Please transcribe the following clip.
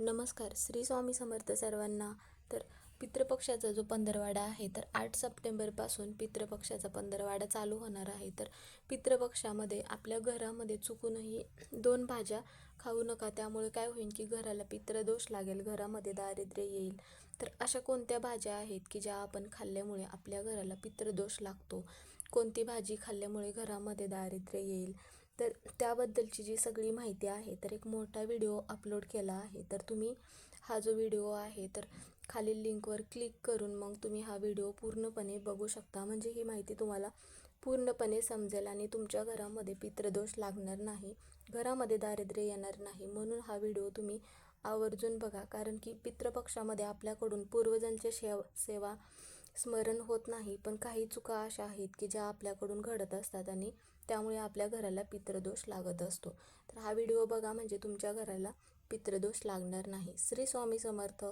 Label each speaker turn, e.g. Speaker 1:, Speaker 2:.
Speaker 1: नमस्कार श्री स्वामी समर्थ सर्वांना. तर पितृपक्षाचा जो पंधरवाडा आहे तर आठ सप्टेंबरपासून पितृपक्षाचा पंधरवाडा चालू होणार आहे. तर पितृपक्षामध्ये आपल्या घरामध्ये चुकूनही दोन भाज्या खाऊ नका. त्यामुळे काय होईल की घराला पितृदोष लागेल घरामध्ये दारिद्र्य येईल. तर अशा कोणत्या भाज्या आहेत की ज्या आपण खाल्ल्यामुळे आपल्या घराला पितृदोष लागतो? कोणती भाजी खाल्ल्यामुळे घरामध्ये दारिद्र्य येईल? तर त्याबद्दलची जी सगळी माहिती आहे तर एक मोठा व्हिडिओ अपलोड केला आहे. तर तुम्ही हा जो व्हिडिओ आहे तर खालील लिंकवर क्लिक करून मग तुम्ही हा व्हिडिओ पूर्णपणे बघू शकता. म्हणजे ही माहिती तुम्हाला पूर्णपणे समजेल आणि तुमच्या घरामध्ये पितृदोष लागणार नाही घरामध्ये दारिद्र्य येणार नाही. म्हणून हा व्हिडिओ तुम्ही आवर्जून बघा. कारण की पितृपक्षामध्ये आपल्याकडून पूर्वजांच्या शेव सेवा स्मरण होत नाही. पण काही चुका अशा आहेत की ज्या आपल्याकडून घडत असतात आणि त्यामुळे आपल्या घराला पितृदोष लागत असतो. तर हा व्हिडिओ बघा म्हणजे तुमच्या घराला पितृदोष लागणार नाही. श्री स्वामी समर्थ.